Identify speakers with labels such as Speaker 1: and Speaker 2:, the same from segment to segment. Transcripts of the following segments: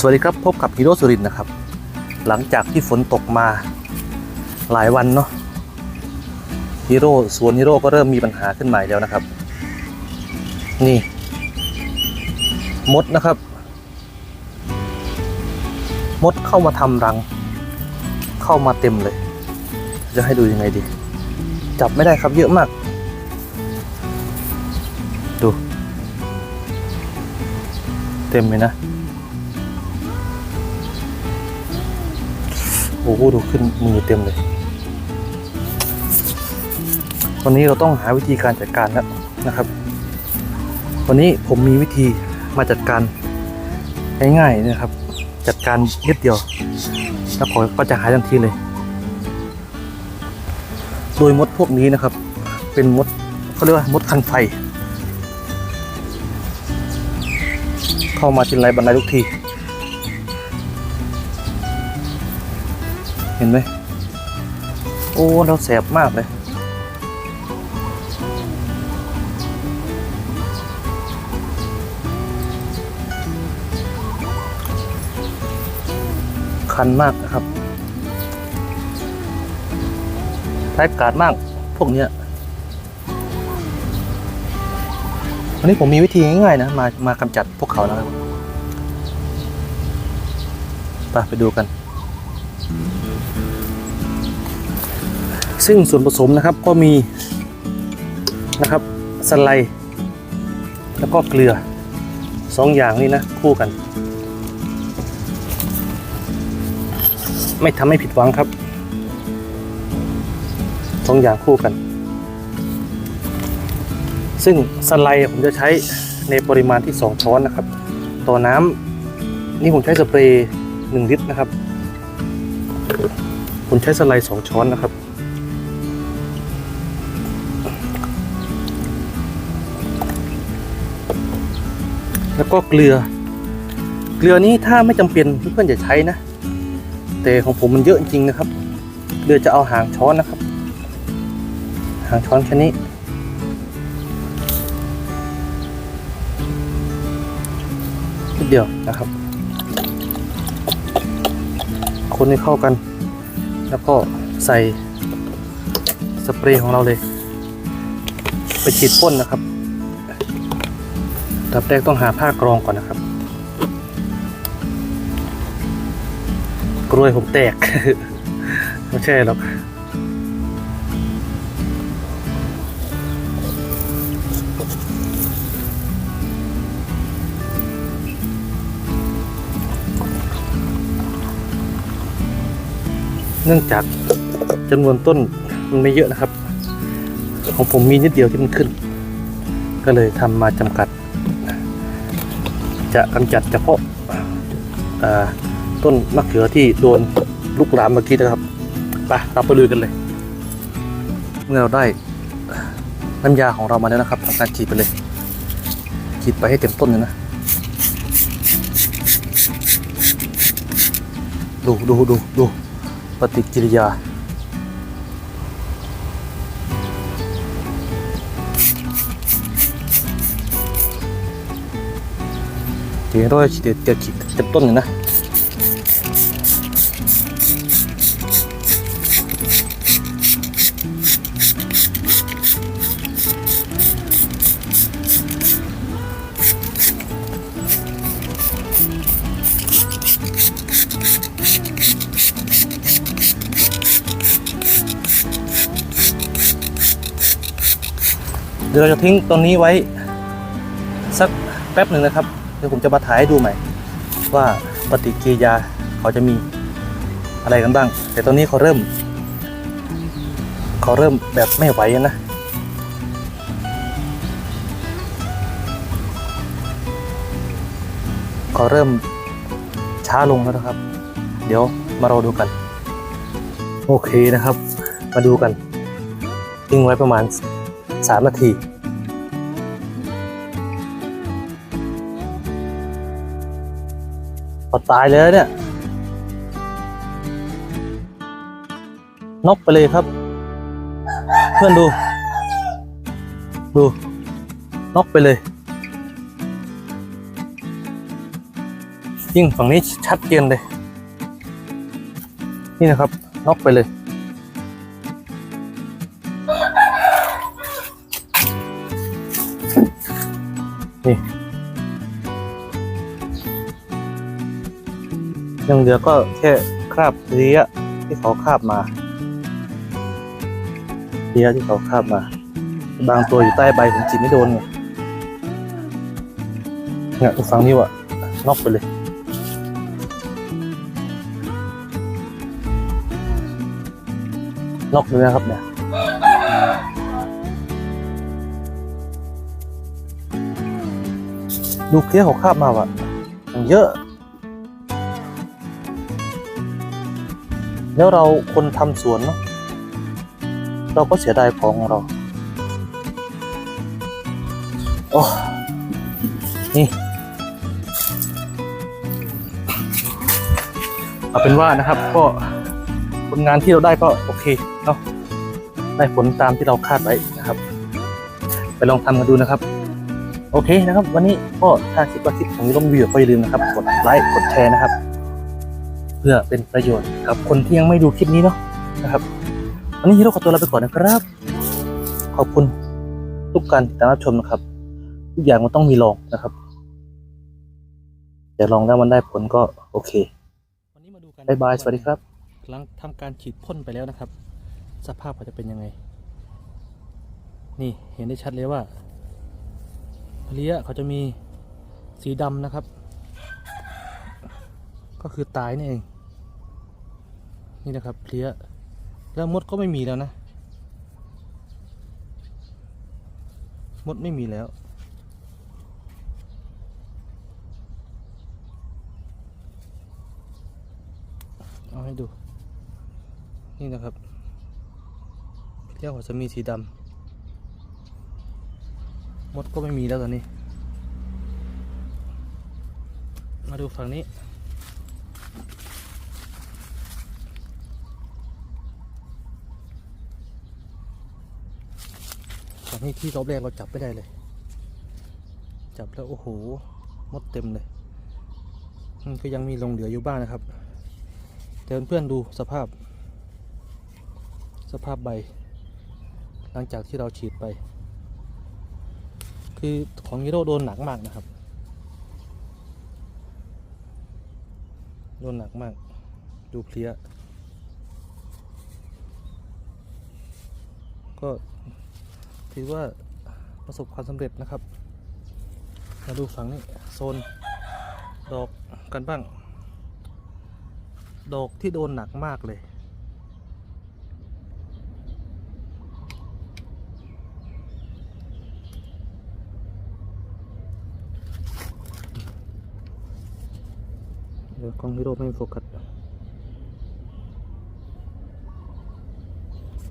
Speaker 1: สวัสดีครับพบกับฮีโร่สุรินนะครับ หลังจากที่ฝนตกมาหลายวันเนาะฮีโร่สวนฮีโร่ก็เริ่มมีปัญหาขึ้นใหม่แล้วนะครับ นี่ มดนะครับ มดเข้ามาทำรัง เข้ามาเต็มเลย จะให้ดูยังไงดี จับไม่ได้ครับเยอะมาก ดู เต็มเลยนะ อ้โหดูขึ้นมือเต็มเลย วันนี้เราต้องหาวิธีการจัดการแล้วนะครับ วันนี้ผมมีวิธีมาจัดการง่ายๆนะครับ จัดการนิดเดียว แล้วผมก็จะหายทันทีเลย โดยมดพวกนี้นะครับ เป็นมดเขาเรียกว่ามดคันไฟ เข้ามาทีไรบันไดทุกที เห็นไหมโอ้เราแสบมากเลย คันมากนะครับร้ายกาจมากพวกเนี้ยวันนี้ผมมีวิธีง่ายๆนะ มามากำจัดพวกเขานะครับไปไปดูกัน ซึ่งส่วนผสมนะครับก็มีนะครับสไลด์แล้วก็เกลือสองอย่างนี้นะ คู่กัน ไม่ทำให้ผิดหวังครับสองอย่างคู่กัน ซึ่งสไลด์ผมจะใช้ในปริมาณที่ 2 ช้อนนะครับ ต่อน้ำนี่ผมใช้สเปรย์1ลิตรนะครับ ผมใช้สไลด์2ช้อนนะครับ แล้วก็เกลือ เกลือนี้ถ้าไม่จำเป็นเพื่อนๆจะใช้นะ แต่ของผมมันเยอะจริงนะครับ เกลือจะเอาหางช้อนนะครับ หางช้อนแค่นี้นิดเดียวนะครับ คนให้เข้ากัน แล้วก็ใส่สเปรย์ของเราเลย ไปฉีดพ่นนะครับดับแรกต้องหาผ้ากรองก่อนนะครับ กล้วยผมแตก ไม่ใช่หรอก เนื่องจากจำนวนต้นมันไม่เยอะนะครับ ของผมมีนิดเดียวที่มันขึ้น ก็เลยทำมาจำกัด จะกำจัดเฉพาะาต้นมะเขือที่โดนลูกหลามเมื่อกี้นะครับไปเราไปลุยกันเลย เมื่อเราได้น้ำยาของเรามาแล้วนะครับทำการฉีดไปเลยฉีดไปให้เต็มต้นเลยนะดูดูดูดู ปฏิกิริยา เดี๋ยวเราจะฉีดเดี๋ยวฉีดเต็มต้นเลยนะ ดี๋ยวเราจะทิ้งตรงนี้ไว้สักแป๊บหนึ่งนะครับ เดี๋ยวผมจะมาถ่ายให้ดูใหม่ ว่าปฏิกิริยาเขาจะมีอะไรกันบ้าง แต่ตอนนี้เขาเริ่มเขาเริ่มแบบไม่ไหวนะเขาเริ่มช้าลงแล้วนะครับ เดี๋ยวมารอดูกัน โอเคนะครับ มาดูกันทิ้งไว้ประมาณ 3 นาที พอตายเลยเนี่ย นกไปเลยครับ เพื่อนดู ดู นกไปเลย ยิ่งฝั่งนี้ชัดเจนเลย นี่นะครับ นกไปเลย ยังเหลือก็แค่คราบเลี้ยที่เขาคาบมาเลี้ยที่เขาคาบมา บางตัวอยู่ใต้ใบผมจีบไม่โดนไงเนี่ยฟังนี่วะนอกไปเลยนอกเลยนะครับเนี่ยดูเคลียเขาคาบมาว่ะอย่างเยอะ แล้วเราคนทำสวนเนาะเราก็เสียดายของเราโอ้นี่เอาเป็นว่านะครับ ก็ผลงานที่เราได้ก็โอเคเนาะได้ผลตามที่เราคาดไว้นะครับ ไปลองทำกันดูนะครับ โอเคนะครับ วันนี้ก็ถ้าคิดว่าคลิปของนี้ต้องมีก็อย่าลืมนะครับ กดไลค์กดแชร์นะครับ เพื่อเป็นประโยชน์กับคนที่ยังไม่ดูคลิปนี้เนาะนะครับวันนี้ฮีโร่ขอตัวลาไปก่อนนะครับ ขอบคุณทุกการติดตามรับชมนะครับ ทุกอย่างมันต้องมีลองนะครับแต่ลองแล้วมันได้ผลก็โอเควันนี้มาดูกันบายบายสวัสดีครับหลังทำการฉีดพ่นไปแล้วนะครับ สภาพเขาจะเป็นยังไง นี่เห็นได้ชัดเลยว่าเพลี้ยเขาจะมีสีดำนะครับ ก็คือตายนี่เอง นี่นะครับเพลี้ยแล้วมดก็ไม่มีแล้วนะ มดไม่มีแล้ว เอาให้ดู นี่นะครับเรียกว่าจะมีสีดำมดก็ไม่มีแล้วตอนนี้ มาดูฝั่งนี้ ฝั่งนี้ที่รอบแรกเราจับไม่ได้เลย จับแล้วโอ้โหมดเต็มเลยมันก็ยังมีลงเหลืออยู่บ้างนะครับแต่เพื่อนดูสภาพ สภาพใบ หลังจากที่เราฉีดไป คือของฮีโร่โดนหนักมากนะครับ โดนหนักมาก ดูเพลียก็ ถือว่าประสบความสำเร็จนะครับ มาดูฝั่งนี้โซนดอกกันบ้าง ดอกที่โดนหนักมากเลย เดี๋ยวกล้องฮีโร่ไม่โฟกัส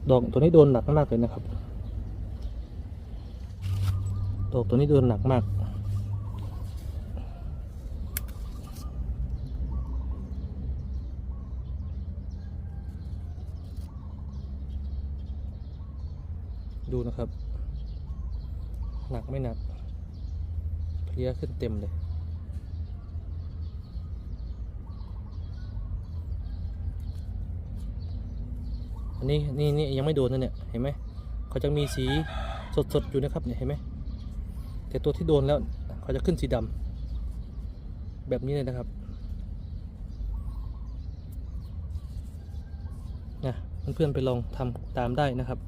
Speaker 1: ดอกตัวนี้โดนหนักมากเลยนะครับ อกตัวนี้โดนหนักมาก ดูนะครับ หนักไม่หนักเพลียขึ้นเต็มเลยอันนี้นี่นี่ยังไม่โดนนะเนี่ยเห็นไหมเขาจะมีสีสดๆอยู่นะครับเนี่ยเห็นไหม แต่ตัวที่โดนแล้วเขาจะขึ้นสีดำแบบนี้เลยนะครับนะเพื่อนๆไปลองทำตามได้นะครับ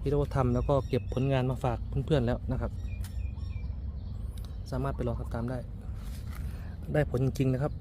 Speaker 1: ที่เราทำแล้วก็เก็บผลงานมาฝากเพื่อนๆแล้วนะครับ สามารถไปลองทำตามได้ ได้ผลจริงๆนะครับ